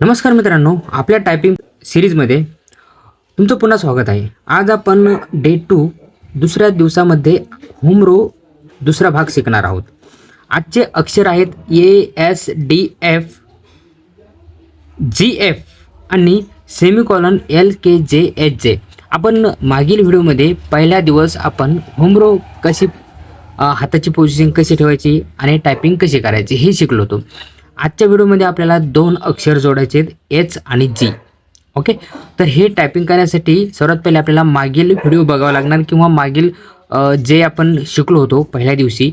नमस्कार मित्रांनो आपल्या टायपिंग सिरीजमध्ये तुमचं पुन्हा स्वागत आहे. आज आपण डे टू दुसऱ्या दिवसामध्ये होम रो दुसरा भाग शिकणार आहोत. आजचे अक्षर आहेत A S D F G F आणि semicolon L K J H J आपण मागील व्हिडिओमध्ये पहिला दिवस आपण होम रो कशी हाताची पोझिशन कशी ठेवायची आणि टायपिंग कशी करायची हे शिकलो होतो. आजच्या व्हिडिओमध्ये आपल्याला दोन अक्षर जोडायचे आहेत एच आणि जी ओके तर हे टायपिंग करण्यासाठी सर्वात पहिले आपल्याला मागील व्हिडिओ बघावा लागणार किंवा मागील जे आपण शिकलो होतो पहिल्या दिवशी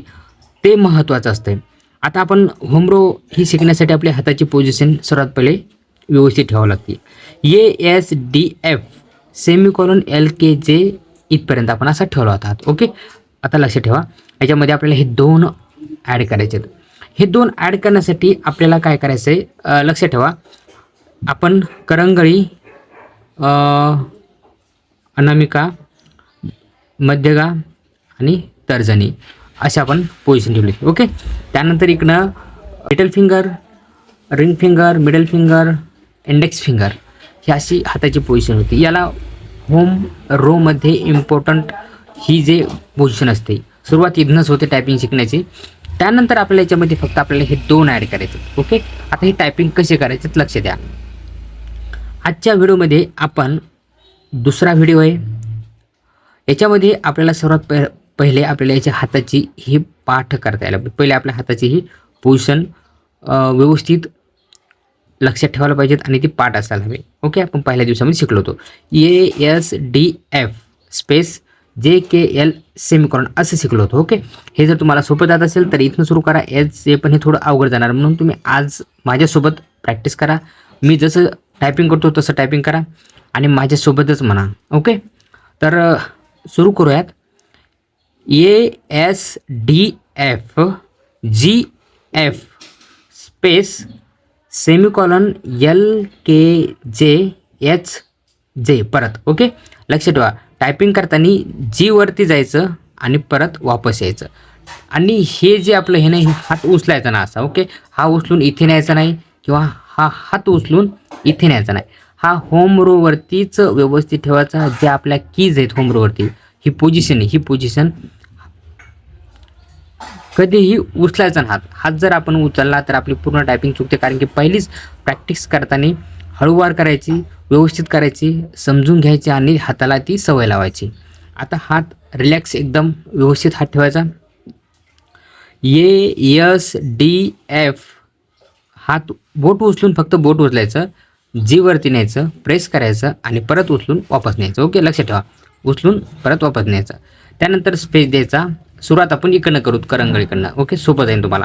ते महत्त्वाचं असतं आता आपण होमरो ही शिकण्यासाठी आपल्या हाताची पोझिशन सर्वात पहिले व्यवस्थित ठेवावं लागते. A S D F semicolon L K J इथपर्यंत आपण असा ठेवला होता. ओके आता लक्षात ठेवा. याच्यामध्ये आपल्याला हे दोन ॲड करायचे आहेत हे दोन ॲड करण्यासाठी आपल्याला काय करायचं आहे लक्षात ठेवा. आपण करंगळी अनामिका मध्यगा आणि तर्जनी अशा आपण पोझिशन ठेवली. ओके? त्यानंतर इकडनं little finger ring finger middle finger index finger ही अशी हाताची पोझिशन होती. याला होम रोमध्ये इम्पॉर्टंट ही जे पोझिशन असते. सुरुवात इथनंच होते टायपिंग शिकण्याची. त्यानंतर आपल्याला याच्यामध्ये फक्त आपल्याला हे दोन ॲड करायचे ओके आता हे टायपिंग कसे करायचे लक्ष द्या. आजच्या व्हिडिओमध्ये आपण दुसरा व्हिडिओ आहे. याच्यामध्ये आपल्याला सर्वात पहि पहिले आपल्याला याच्या हाताची ही पाठ करता यायला पाहिजे. पहिले आपल्या हाताची ही पोझिशन व्यवस्थित लक्षात ठेवायला पाहिजेत आणि ती पाठ असायला हवी. ओके आपण पहिल्या दिवसामध्ये शिकलो होतो. A S D F space J K L Semicon असं शिकलो होतो ओके? हे जर तुम्हाला सोपं जात असेल तर इथनं सुरू करा एच जे पण हे थोडं अवघड जाणार. म्हणून तुम्ही आज माझ्यासोबत प्रॅक्टिस करा. मी जसं टायपिंग करतो तसं टायपिंग करा आणि माझ्यासोबतच म्हणा ओके? तर सुरू करूयात. A S D F G F space semicolon L K J H J परत ओके? लक्ष ठेवा. टायपिंग करताना जीवरती जायचं आणि परत वापस यायचं. आणि हे जे आपलं हे नाही हात उचलायचा ना असा ओके हा उचलून इथे न्यायचा नाही किंवा हा हात उचलून इथे न्यायचा नाही. हा होम रोवरतीच व्यवस्थित ठेवायचा जे आपल्या कीज आहेत होम रोवरती ही पोझिशन आहे ही पोझिशन कधीही उचलायचा ना हात. हात जर आपण उचलला तर आपली पूर्ण टायपिंग चुकते कारण की पहिलीच प्रॅक्टिस करताना हळूवार करायची व्यवस्थित करायची समजून घ्यायची आणि हाताला ती सवय लावायची. आता हात रिलॅक्स एकदम व्यवस्थित हात ठेवायचा. A S D F. हात बोट उचलून फक्त बोट उचलायचं जीवरती न्यायचं प्रेस करायचं आणि परत उचलून वापस न्यायचं. ओके लक्षात ठेवा. उचलून परत वापस न्यायचं. त्यानंतर स्पेस द्यायचा. सुरुवात आपण इकडनं करू करंगळीकडनं. ओके सोपं जाईल तुम्हाला.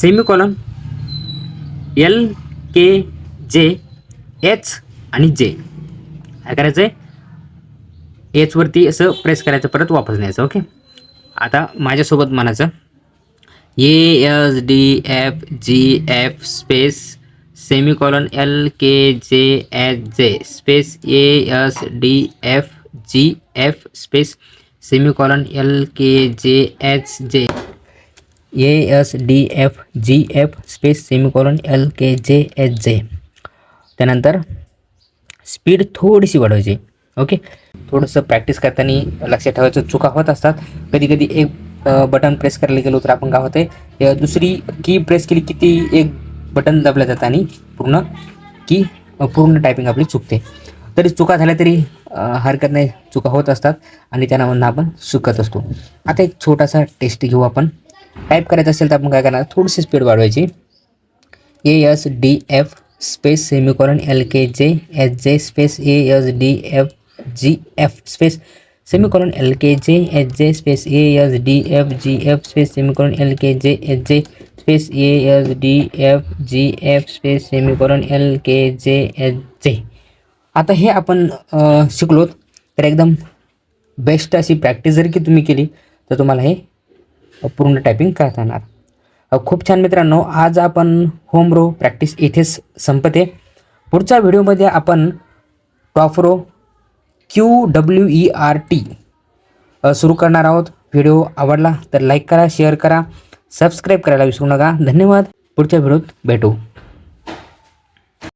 Semicolon L K J H आणि जे. काय करायचं आहे एचवरती असं प्रेस करायचं परत वापस न्यायचं ओके आता माझ्यासोबत म्हणायचं A S D F G F space semicolon L K J H J space A S D F G F space semicolon L K J H J. A S D F G F space semicolon L K J H J त्यानंतर speed थोडीशी वाढवायची. Okay थोडंसं practice करताना लक्षात ठेवायचं. चुका होत असतात. कधी कधी एक बटन प्रेस करायला गेलो तर आपण काय होते दुसरी की प्रेस केली की ती एक बटन दाबलं जातं आणि पूर्ण की पूर्ण टायपिंग आपली चुकते. तरी चुका झाल्या तरी हरकत नाही. चुका होत असतात आणि त्यांना आपण शिकत असतो. आता एक छोटासा टेस्ट घेऊ आपण. टाईप करायचं असेल तर आपण काय करणार? थोडीशी स्पीड वाढवायची. A S D F space semicolon L K J H J space A S D F G F space semicolon L K J H J space A S D F G F space semicolon L K J H J space A S D F G F space semicolon L K J H J आता हे आपण शिकलोत. तर एकदम best अशी practice जर की तुम्ही केली तर तुम्हाला हे पूर्ण टायपिंग करता येणार खूप छान मित्रांनो आज आपण होम रो प्रॅक्टिस इथेच संपते. पुढच्या व्हिडिओमध्ये आपण top row Q W E R T सुरू करणार आहोत. व्हिडिओ आवडला तर लाईक करा शेअर करा सबस्क्राईब करायला विसरू नका. धन्यवाद. पुढच्या व्हिडिओत भेटू.